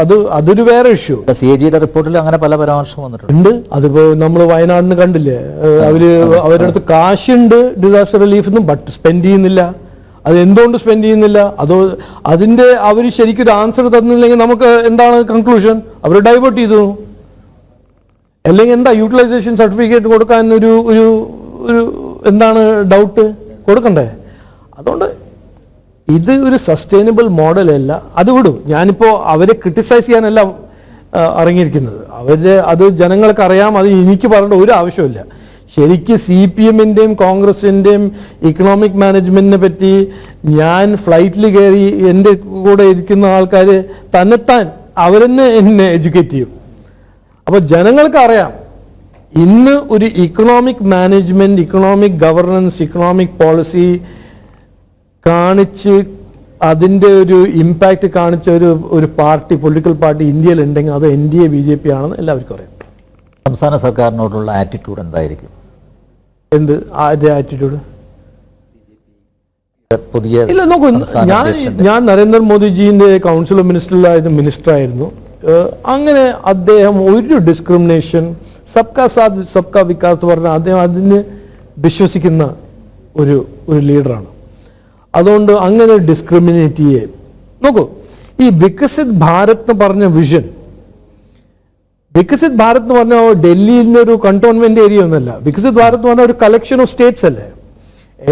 അത് അതൊരു വേറെ ഇഷ്യൂ സി എ ജിയുടെ റിപ്പോർട്ടിൽ അങ്ങനെ പല പരാമർശം വന്നിട്ടുണ്ട്. അതിപ്പോ നമ്മൾ വയനാടിന് കണ്ടില്ലേ? അവർ അവരുടെ അടുത്ത് കാശുണ്ട് ഡിസാസ്റ്റർ റിലീഫിന്നും ബട്ട് സ്പെൻഡ് ചെയ്യുന്നില്ല. അത് എന്തുകൊണ്ട് സ്പെൻഡ് ചെയ്യുന്നില്ല? അതോ അതിന്റെ അവർ ശരിക്കും ഒരു ആൻസർ തന്നില്ലെങ്കിൽ നമുക്ക് എന്താണ് കൺക്ലൂഷൻ അവർ ഡൈവേർട്ട് ചെയ്തു. അല്ലെങ്കിൽ എന്താ യൂട്ടിലൈസേഷൻ സർട്ടിഫിക്കറ്റ് കൊടുക്കാൻ ഒരു ഒരു എന്താണ് ഡൗട്ട് കൊടുക്കണ്ടേ? അതുകൊണ്ട് ഇത് ഒരു സസ്റ്റൈനബിൾ മോഡലല്ല അത് വിടും. ഞാനിപ്പോൾ അവരെ ക്രിട്ടിസൈസ് ചെയ്യാനല്ല ഇറങ്ങിയിരിക്കുന്നത്. അവർ അത് ജനങ്ങൾക്ക് അറിയാം അത് എനിക്ക് പറയേണ്ട ഒരു ആവശ്യമില്ല ശരിക്ക് സി പി എമ്മിന്റെയും കോൺഗ്രസിന്റെയും ഇക്കണോമിക് മാനേജ്മെന്റിനെ പറ്റി ഞാൻ ഫ്ലൈറ്റിൽ കയറി എന്റെ കൂടെ ഇരിക്കുന്ന ആൾക്കാർ തന്നെത്താൻ അവരെന്നെ എന്നെ എഡ്യൂക്കേറ്റ് ചെയ്യും. അപ്പോൾ ജനങ്ങൾക്ക് അറിയാം ഇന്ന് ഒരു economic management economic governance economic policy കാണിച്ച് അതിന്റെ ഒരു ഇമ്പാക്റ്റ് കാണിച്ച ഒരു ഒരു പാർട്ടി പൊളിറ്റിക്കൽ പാർട്ടി ഇന്ത്യയിൽ ഉണ്ടെങ്കിൽ അത് N D A B J P ആണെന്ന് എല്ലാവർക്കും അറിയാം. സംസ്ഥാന സർക്കാരിനോടുള്ള ആറ്റിറ്റ്യൂഡ് എന്തായിരിക്കും? എന്ത്? ആരുടെ ആറ്റിറ്റ്യൂഡ് പുതിയ ഇല്ല നോക്കൂ ഞാൻ ഞാൻ നരേന്ദ്രമോദിജീന്റെ കൗൺസിൽ ഓഫ് മിനിസ്റ്ററിലായിരുന്നു മിനിസ്റ്റർ ആയിരുന്നു അങ്ങനെ അദ്ദേഹം ഒരു ഡിസ്ക്രിമിനേഷൻ സബ്കാ സാത് സബ്കാ വികാസ് എന്ന് പറഞ്ഞാൽ അദ്ദേഹം അതിന് വിശ്വസിക്കുന്ന ഒരു ഒരു ലീഡറാണ് അതുകൊണ്ട് അങ്ങനെ ഡിസ്ക്രിമിനേറ്റ് ചെയ്യേ. നോക്കൂ ഈ വികസിത് ഭാരത് എന്ന് പറഞ്ഞ വിഷൻ വികസിത് ഭാരത് എന്ന് പറഞ്ഞ ഡൽഹിയിൽ ഒരു കണ്ടോൺമെന്റ് ഏരിയ ഒന്നല്ല. വികസിത് ഭാരത് എന്ന് പറഞ്ഞ ഒരു കളക്ഷൻ ഓഫ് സ്റ്റേറ്റ്സ് അല്ലേ?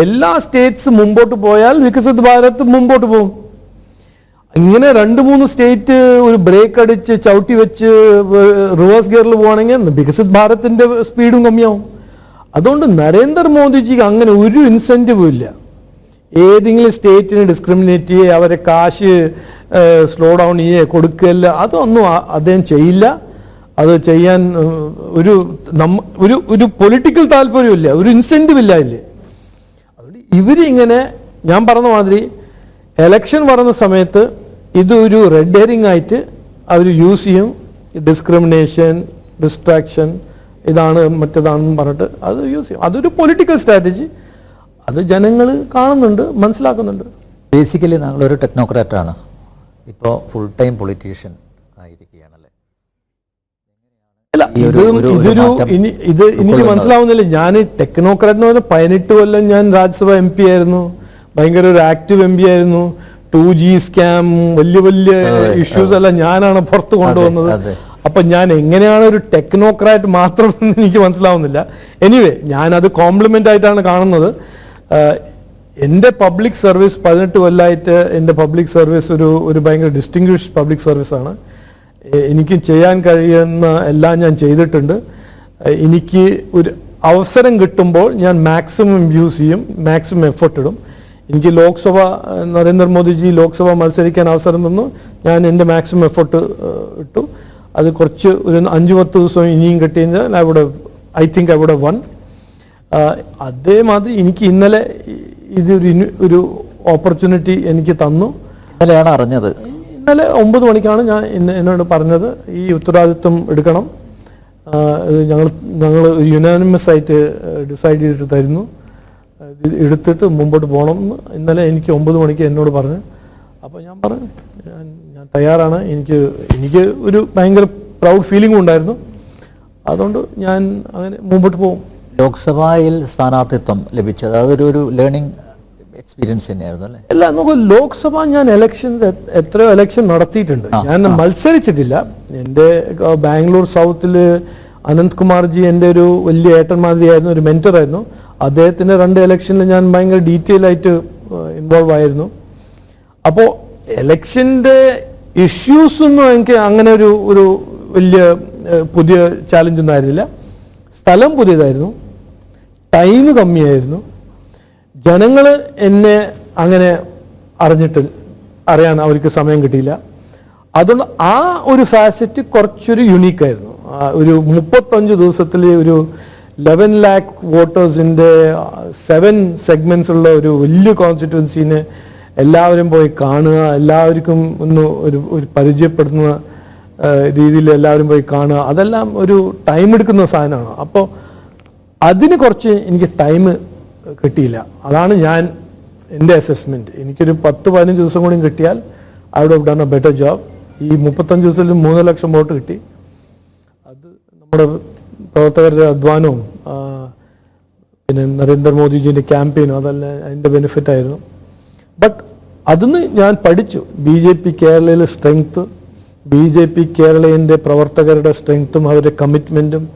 എല്ലാ സ്റ്റേറ്റ്സ് മുമ്പോട്ട് പോയാൽ വികസിത് ഭാരത് മുമ്പോട്ട് പോകും ഇങ്ങനെ രണ്ട് മൂന്ന് സ്റ്റേറ്റ് ഒരു ബ്രേക്ക് അടിച്ച് ചവിട്ടി വെച്ച് റിവേഴ്സ് ഗിയറിൽ പോവാണെങ്കിൽ വികസിത് ഭാരത്തിന്റെ സ്പീഡും കമ്മിയാവും. അതുകൊണ്ട് നരേന്ദ്രമോദിജിക്ക് അങ്ങനെ ഒരു ഇൻസെന്റീവും ഇല്ല. ഏതെങ്കിലും സ്റ്റേറ്റിനെ ഡിസ്ക്രിമിനേറ്റ് ചെയ്യുക അവരെ കാശ് സ്ലോ ഡൗൺ ചെയ്യുക കൊടുക്കുകയല്ല അതൊന്നും അദ്ദേഹം ചെയ്യില്ല. അത് ചെയ്യാൻ ഒരു നമ്മ ഒരു ഒരു പൊളിറ്റിക്കൽ താല്പര്യമില്ല ഒരു ഇൻസെന്റീവ് ഇല്ല ഇല്ലേ അതുകൊണ്ട് ഇവരിങ്ങനെ ഞാൻ പറഞ്ഞ മാതിരി എലക്ഷൻ വരുന്ന സമയത്ത് ഇതൊരു റെഡ് ഹെറിങ് ആയിട്ട് അവർ യൂസ് ചെയ്യും. ഡിസ്ക്രിമിനേഷൻ ഡിസ്ട്രാക്ഷൻ ഇതാണ് മറ്റേതാണെന്ന് പറഞ്ഞിട്ട് അത് യൂസ് ചെയ്യും. അതൊരു പൊളിറ്റിക്കൽ സ്ട്രാറ്റജി അത് ജനങ്ങൾ കാണുന്നുണ്ട് മനസ്സിലാക്കുന്നുണ്ട്. ബേസിക്കലി നമ്മളൊരു ടെക്നോക്രാറ്റ് ആണ്. ഇപ്പോൾ ഫുൾ ടൈം പൊളിറ്റീഷ്യൻ ആയിരിക്കുകയാണല്ലേ? അല്ല ഈ ഇത് ഇതൊരു ഇനി ഇത് എനിക്ക്. മനസ്സിലാവുന്നില്ല. ഞാൻ ടെക്നോക്രാറ്റ് എന്ന് പറഞ്ഞാൽ പതിനെട്ട് കൊല്ലം ഞാൻ രാജ്യസഭ എം പി ആയിരുന്നു. ഭയങ്കര ഒരു ആക്റ്റീവ് എം പി ആയിരുന്നു. ടു ജി സ്കാം വലിയ വലിയ ഇഷ്യൂസ് എല്ലാം ഞാനാണ് പുറത്ത് കൊണ്ടുവന്നത്. അപ്പൊ ഞാൻ എങ്ങനെയാണ് ഒരു ടെക്നോക്രാറ്റ് മാത്രം എന്ന് എനിക്ക് മനസ്സിലാവുന്നില്ല. എനിവേ ഞാൻ അത് കോംപ്ലിമെന്റ് ആയിട്ടാണ് കാണുന്നത്. എന്റെ പബ്ലിക് സർവീസ് പതിനെട്ട് കൊല്ലമായിട്ട് എന്റെ പബ്ലിക് സർവീസ് ഒരു ഒരു ഭയങ്കര ഡിസ്റ്റിങ്വിഷ് പബ്ലിക് സർവീസാണ് എനിക്ക് ചെയ്യാൻ കഴിയുന്ന എല്ലാം ഞാൻ ചെയ്തിട്ടുണ്ട്. എനിക്ക് ഒരു അവസരം കിട്ടുമ്പോൾ ഞാൻ മാക്സിമം യൂസ് ചെയ്യും മാക്സിമം എഫർട്ട് ഇടും. എനിക്ക് ലോക്സഭ നരേന്ദ്രമോദിജി ലോക്സഭ മത്സരിക്കാൻ അവസരം തന്നു. ഞാൻ എന്റെ മാക്സിമം എഫർട്ട് ഇട്ടു. അത് കുറച്ച് ഒരു അഞ്ച് പത്ത് ദിവസം ഇനിയും കിട്ടിയെങ്കിൽ അവിടെ ഐ തിങ്ക് ഐ അവിടെ വൺ അതേമാതിരി എനിക്ക് ഇന്നലെ ഇതൊരു ഒരു ഓപ്പർച്യൂണിറ്റി എനിക്ക് തന്നു. ഇന്നലെയാണ് അറിഞ്ഞത്. ഇന്നലെ ഒമ്പത് മണിക്കാണ് ഞാൻ എന്നോട് പറഞ്ഞത് ഈ ഉത്തരവാദിത്വം എടുക്കണം. ഞങ്ങൾ ഞങ്ങൾ യുനാനിമസ് ആയിട്ട് ഡിസൈഡ് ചെയ്തിട്ട് തരുന്നു. എടുത്തിട്ട് മുമ്പോട്ട് പോകണം എന്ന് ഇന്നലെ എനിക്ക് ഒമ്പത് മണിക്ക് എന്നോട് പറഞ്ഞു. അപ്പോൾ ഞാൻ പറഞ്ഞു ഞാൻ ഞാൻ തയ്യാറാണ്. എനിക്ക് എനിക്ക് ഒരു ഭയങ്കര പ്രൗഡ് ഫീലിംഗ് ഉണ്ടായിരുന്നു. അതുകൊണ്ട് ഞാൻ അങ്ങനെ മുമ്പോട്ട് പോകും. ലോക്സഭയിൽ സ്ഥാനാർത്ഥിത്വം ലഭിച്ചത്. അതൊരു ഒരു ലേണിംഗ് എക്സ്പീരിയൻസ് തന്നെയായിരുന്നു അല്ലേ? അല്ല നമുക്ക് ലോക്സഭ ഞാൻ ഇലക്ഷൻസ് എത്രയോ ഇലക്ഷൻ നടത്തിയിട്ടുണ്ട്. ഞാൻ മത്സരിച്ചിട്ടില്ല. എന്റെ ബാംഗ്ലൂർ സൗത്തിൽ അനന്ത് കുമാർജി എന്റെ ഒരു വലിയ ഏട്ടൻ മാതിരിയായിരുന്നു ഒരു മെന്റർ ആയിരുന്നു. അദ്ദേഹത്തിന്റെ രണ്ട് ഇലക്ഷനിൽ ഞാൻ ഭയങ്കര ഡീറ്റെയിൽ ആയിട്ട് ഇൻവോൾവ് ആയിരുന്നു. അപ്പോൾ ഇലക്ഷന്റെ ഇഷ്യൂസ് ഒന്നും എനിക്ക് അങ്ങനെ ഒരു ഒരു വലിയ പുതിയ ചാലഞ്ചൊന്നും ആയിരുന്നില്ല. സ്ഥലം പുതിയതായിരുന്നു. ടൈം കമ്മിയായിരുന്നു. ജനങ്ങൾ എന്നെ അങ്ങനെ അറിഞ്ഞിട്ട് അറിയാൻ അവർക്ക് സമയം കിട്ടിയില്ല. അതുകൊണ്ട് ആ ഒരു ഫാസറ്റ് കുറച്ചൊരു യുണീക്കായിരുന്നു ഒരു മുപ്പത്തഞ്ച് ദിവസത്തിൽ ഒരു ലെവൻ ലാക്ക് വോട്ടേഴ്സിന്റെ സെവൻ സെഗ്മെന്റ്സ് ഉള്ള ഒരു വലിയ കോൺസ്റ്റിറ്റ്യുവൻസിനെ എല്ലാവരും പോയി കാണുക എല്ലാവർക്കും ഒന്ന് ഒരു ഒരു പരിചയപ്പെടുന്ന രീതിയിൽ എല്ലാവരും പോയി കാണുക. അതെല്ലാം ഒരു ടൈം എടുക്കുന്ന സാധനമാണ്. അപ്പോൾ അതിന് കുറച്ച് എനിക്ക് ടൈം കിട്ടിയില്ല. അതാണ് ഞാൻ എന്റെ അസസ്മെന്റ് എനിക്കൊരു പത്ത് പതിനഞ്ച് ദിവസം കൂടി കിട്ടിയാൽ I would have done a better job ഈ മുപ്പത്തഞ്ച് ദിവസത്തിൽ മൂന്ന് ലക്ഷം വോട്ട് കിട്ടി. അത് നമ്മുടെ പ്രവർത്തകരുടെ അധ്വാനവും പിന്നെ നരേന്ദ്രമോദിജിന്റെ ക്യാമ്പയിനും അതെല്ലാം അതിന്റെ ബെനിഫിറ്റ് ആയിരുന്നു. ബട്ട് അതിന്ന് ഞാൻ പഠിച്ചു. ബി ജെ പി കേരളയിലെ സ്ട്രെങ്ത് ബി ജെ പി കേരളീയന്റെ പ്രവർത്തകരുടെ സ്ട്രെങ്ത്തും അവരുടെ കമ്മിറ്റ്മെന്റും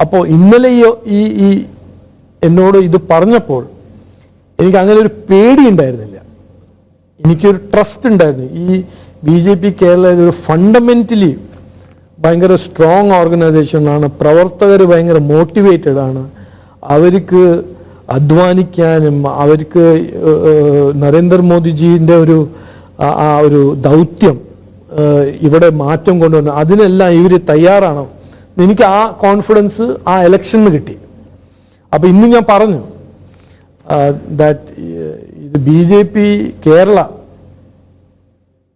അപ്പോൾ ഇന്നലെ ഈ ഈ എന്നോട് ഇത് പറഞ്ഞപ്പോൾ എനിക്ക് അങ്ങനെ ഒരു പേടി ഉണ്ടായിരുന്നില്ല. എനിക്കൊരു ട്രസ്റ്റ് ഉണ്ടായിരുന്നു. ഈ ബി ജെ പി കേരള ഒരു ഫണ്ടമെന്റലി ഭയങ്കര സ്ട്രോങ് ഓർഗനൈസേഷനാണ് പ്രവർത്തകർ ഭയങ്കര മോട്ടിവേറ്റഡ് ആണ്. അവർക്ക് അധ്വാനിക്കാനും അവർക്ക് നരേന്ദ്രമോദിജീന്റെ ഒരു ആ- ഒരു ദൗത്യം ഇവിടെ മാറ്റം കൊണ്ടുവന്നു അതിനെല്ലാം ഇവർ തയ്യാറാണ്. എനിക്ക് ആ കോൺഫിഡൻസ് ആ ഇലക്ഷനിൽ കിട്ടി. അപ്പോൾ ഇന്ന് ഞാൻ പറഞ്ഞു ദാറ്റ് ഇത് ബി ജെ പി കേരള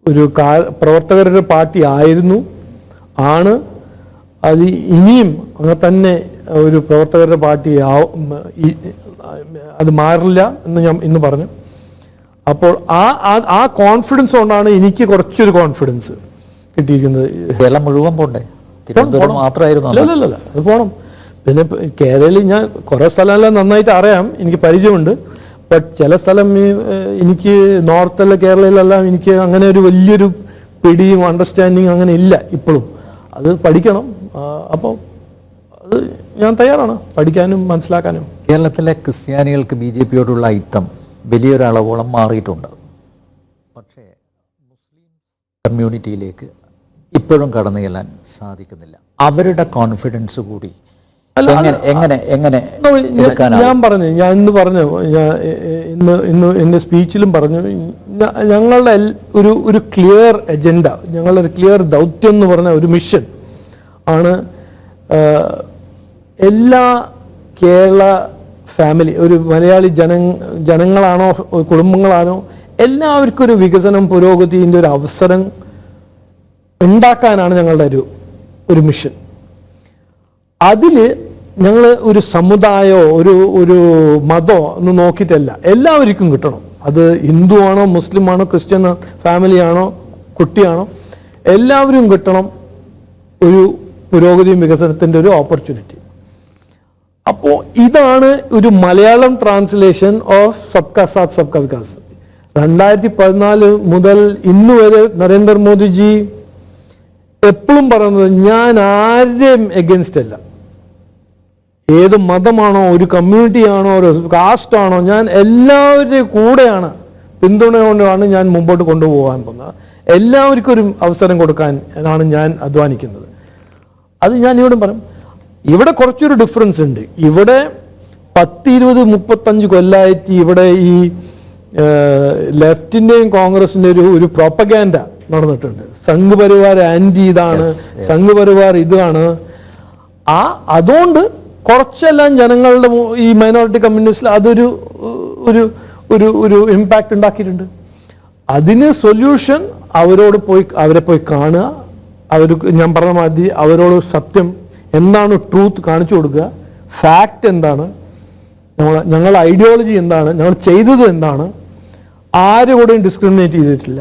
ഒരു പ്രവർത്തകരുടെ പാർട്ടി ആയിരുന്നു ആണ്. അത് ഇനിയും അങ്ങനെ തന്നെ ഒരു പ്രവർത്തകരുടെ പാർട്ടി അത് മാറില്ല എന്ന് ഞാൻ ഇന്ന് പറഞ്ഞു. അപ്പോൾ ആ ആ- കോൺഫിഡൻസ് കൊണ്ടാണ് എനിക്ക് കുറച്ചൊരു കോൺഫിഡൻസ് കിട്ടിയിരിക്കുന്നത്. കേരളം മുഴുവൻ പോണ്ടേ? തിരുവനന്തപുരം മാത്രമായിരുന്നു അല്ല അന്ന്. അല്ല അല്ല അത് പോകണം പിന്നെ കേരളയിൽ ഞാൻ കുറേ സ്ഥലമെല്ലാം നന്നായിട്ട് അറിയാം എനിക്ക് പരിചയമുണ്ട്. ബട്ട് ചില സ്ഥലം എനിക്ക് നോർത്തല്ല കേരളയിലെല്ലാം എനിക്ക് അങ്ങനെ ഒരു വലിയൊരു പിടിയും അണ്ടർസ്റ്റാൻഡിങ് അങ്ങനെ ഇല്ല ഇപ്പോഴും. അത് പഠിക്കണം. അപ്പോൾ അത് ഞാൻ തയ്യാറാണ് പഠിക്കാനും മനസ്സിലാക്കാനും. കേരളത്തിലെ ക്രിസ്ത്യാനികൾക്ക് ബി ജെ പിയോടുള്ള അയിത്തം വലിയൊരളവോളം മാറിയിട്ടുണ്ട്. പക്ഷേ മുസ്ലിം കമ്മ്യൂണിറ്റിയിലേക്ക് ഇപ്പോഴും കടന്നു ചെല്ലാൻ സാധിക്കുന്നില്ല. അവരുടെ കോൺഫിഡൻസ് കൂടി എങ്ങനെ എങ്ങനെ എങ്ങനെ ഞാൻ പറഞ്ഞു ഞാൻ ഇന്ന് പറഞ്ഞു ഞാൻ ഇന്ന് ഇന്ന് എന്റെ സ്പീച്ചിലും പറഞ്ഞു ഞങ്ങളുടെ ഒരു ഒരു ക്ലിയർ എജൻഡ ഞങ്ങളുടെ ഒരു ക്ലിയർ ദൗത്യം എന്ന് പറഞ്ഞ ഒരു മിഷൻ ആണ് എല്ലാ കേരള ഫാമിലി ഒരു മലയാളി ജന ജനങ്ങളാണോ കുടുംബങ്ങളാണോ എല്ലാവർക്കും ഒരു വികസനം പുരോഗതിന്റെ ഒരു അവസരം ഉണ്ടാക്കാനാണ് ഞങ്ങളുടെ ഒരു ഒരു മിഷൻ അതിൽ ഞങ്ങൾ ഒരു സമുദായമോ ഒരു ഒരു മതമോ ഒന്ന് നോക്കിയിട്ടല്ല. എല്ലാവർക്കും കിട്ടണം. അത് ഹിന്ദു ആണോ മുസ്ലിം ആണോ ക്രിസ്ത്യൻ ഫാമിലി ആണോ കുട്ടിയാണോ എല്ലാവരും കിട്ടണം ഒരു പുരോഗതിയും വികസനത്തിന്റെ ഒരു ഓപ്പർച്യൂണിറ്റി അപ്പോൾ ഇതാണ് ഒരു മലയാളം ട്രാൻസ്ലേഷൻ ഓഫ് സബ്കാ സാത്ത് സബ്കാ വികാസ്. രണ്ടായിരത്തി പതിനാല് മുതൽ ഇന്ന് വരെ നരേന്ദ്രമോദിജി എപ്പോഴും പറയുന്നത് ഞാൻ ആരുടെയും എഗൻസ്റ്റ് അല്ല. ഏത് മതമാണോ ഒരു കമ്മ്യൂണിറ്റി ആണോ ഒരു കാസ്റ്റ് ആണോ ഞാൻ എല്ലാവരുടെയും കൂടെയാണ് പിന്തുണ കൊണ്ടാണ് ഞാൻ മുമ്പോട്ട് കൊണ്ടുപോകാൻ പോകുന്നത്. എല്ലാവർക്കും ഒരു അവസരം കൊടുക്കാൻ ആണ് ഞാൻ അധ്വാനിക്കുന്നത്. അത് ഞാൻ ഇവിടെ പറയും. ഇവിടെ കുറച്ചൊരു ഡിഫറൻസ് ഉണ്ട്. ഇവിടെ പത്തിരുപത് മുപ്പത്തഞ്ച് കൊല്ലമായിട്ട് ഇവിടെ ഈ ലെഫ്റ്റിന്റെയും കോൺഗ്രസിന്റെ ഒരു ഒരു പ്രൊപ്പഗാൻഡ നടന്നിട്ടുണ്ട്. സംഘ് പരിവാർ ആന്റി ഇതാണ് സംഘ് പരിവാർ ഇതാണ്. ആ അതുകൊണ്ട് കുറച്ചെല്ലാം ജനങ്ങളുടെ ഈ മൈനോറിറ്റി കമ്മ്യൂണിസ്റ്റിൽ അതൊരു ഒരു ഒരു ഒരു ഇമ്പാക്റ്റ് ഉണ്ടാക്കിയിട്ടുണ്ട്. അതിന് സൊല്യൂഷൻ അവരോട് പോയി അവരെ പോയി കാണുക. അവർ ഞാൻ പറഞ്ഞ മാതിരി അവരോട് സത്യം എന്താണ് ട്രൂത്ത് കാണിച്ചു കൊടുക്കുക? ഫാക്റ്റ് എന്താണ്? ഞങ്ങൾ ഞങ്ങളുടെ ഐഡിയോളജി എന്താണ്? ഞങ്ങൾ ചെയ്തത് എന്താണ്? ആരുകൂടെയും ഡിസ്ക്രിമിനേറ്റ് ചെയ്തിട്ടില്ല.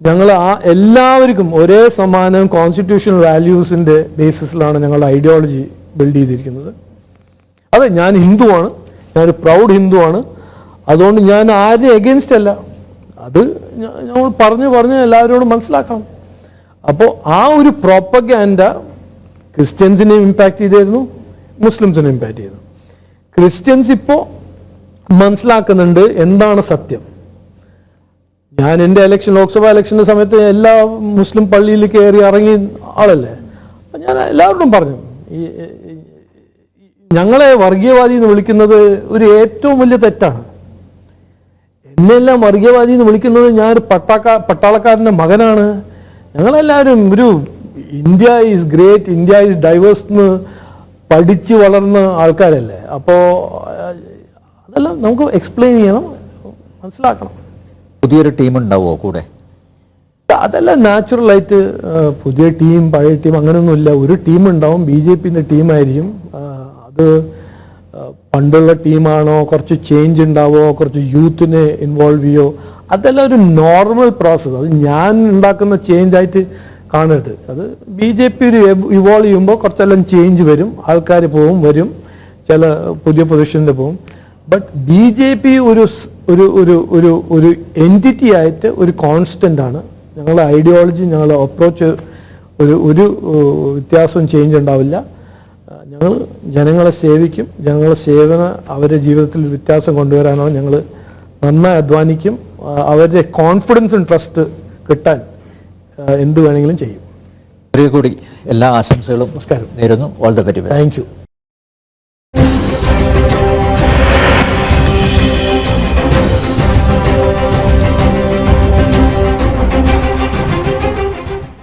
ഞങ്ങൾ ആ എല്ലാവർക്കും ഒരേ സമാനം കോൺസ്റ്റിറ്റ്യൂഷണൽ വാല്യൂസിന്റെ ബേസിസിലാണ് ഞങ്ങളുടെ ഐഡിയോളജി ബിൽഡ് ചെയ്തിരിക്കുന്നത്. അതെ ഞാൻ ഹിന്ദുവാണ് ഞാനൊരു പ്രൗഡ് ഹിന്ദുവാണ് അതുകൊണ്ട് ഞാൻ ആരും എഗെയിൻസ്റ്റ് അല്ല. അത് ഞങ്ങൾ പറഞ്ഞു പറഞ്ഞ് എല്ലാവരോടും മനസ്സിലാക്കണം. അപ്പോൾ ആ ഒരു പ്രോപ്പഗാൻഡ ക്രിസ്ത്യൻസിനെ ഇമ്പാക്റ്റ് ചെയ്തിരുന്നു മുസ്ലിംസിനെ ഇമ്പാക്റ്റ് ചെയ്തു. ക്രിസ്ത്യൻസ് ഇപ്പോൾ മനസ്സിലാക്കുന്നുണ്ട് എന്താണ് സത്യം. ഞാൻ എന്റെ ഇലക്ഷൻ ലോക്സഭാ ഇലക്ഷന്റെ സമയത്ത് എല്ലാ മുസ്ലിം പള്ളിയിൽ കയറി ഇറങ്ങി ആളല്ലേ? അപ്പം ഞാൻ എല്ലാവരോടും പറഞ്ഞു ഈ ഞങ്ങളെ വർഗീയവാദി എന്ന് വിളിക്കുന്നത് ഒരു ഏറ്റവും വലിയ തെറ്റാണ്. എന്നെല്ലാം വർഗീയവാദി എന്ന് വിളിക്കുന്നത് ഞാനൊരു പട്ടാക്ക പട്ടാളക്കാരന്റെ മകനാണ്. ഞങ്ങളെല്ലാവരും ഒരു India is great India is diverse എന്ന് പഠിച്ച് വളർന്ന ആൾക്കാരല്ലേ? അപ്പോൾ അതെല്ലാം നമുക്ക് എക്സ്പ്ലെയിൻ ചെയ്യണം മനസ്സിലാക്കണം. പുതിയൊരു ടീം ഉണ്ടാവുമോ കൂടെ? അതെല്ലാം നാച്ചുറലായിട്ട് പുതിയ ടീം പഴയ ടീം അങ്ങനെയൊന്നുമില്ല. ഒരു ടീം ഉണ്ടാവും ബി ജെ പിന്റെ ടീമായിരിക്കും അത് പണ്ടുള്ള ടീമാണോ കുറച്ച് ചേഞ്ച് ഉണ്ടാവോ കുറച്ച് യൂത്തിനെ ഇൻവോൾവ് ചെയ്യോ? അതെല്ലാം ഒരു നോർമൽ പ്രോസസ്സ് അത് ഞാൻ ഉണ്ടാക്കുന്ന ചേഞ്ച് ആയിട്ട് കാണരുത്. അത് ബി ജെ പി ഒരു ഇവോൾവ് ചെയ്യുമ്പോൾ കുറച്ചെല്ലാം ചേഞ്ച് വരും. ആൾക്കാർ പോവും വരും. ചില പുതിയ പൊസിഷനിൽ പോവും. ബട്ട് ബി ജെ പി ഒരു ഒരു ഒരു ഒരു ഒരു എന്റിറ്റി ആയിട്ട് ഒരു കോൺസ്റ്റന്റ് ആണ്. ഞങ്ങളുടെ ഐഡിയോളജി ഞങ്ങളുടെ അപ്രോച്ച് ഒരു ഒരു വ്യത്യാസവും ചേഞ്ച് ഉണ്ടാവില്ല. ഞങ്ങൾ ജനങ്ങളെ സേവിക്കും. ജനങ്ങളെ സേവന അവരുടെ ജീവിതത്തിൽ വ്യത്യാസം കൊണ്ടുവരാനോ ഞങ്ങൾ നന്നായി അധ്വാനിക്കും. അവരുടെ കോൺഫിഡൻസും ട്രസ്റ്റ് കിട്ടാൻ എന്ത് വേണമെങ്കിലും ചെയ്യും. ഒരിക്കൽ കൂടി എല്ലാ ആശംസകളും നമസ്കാരം. നേരുന്നു. All the very best thank you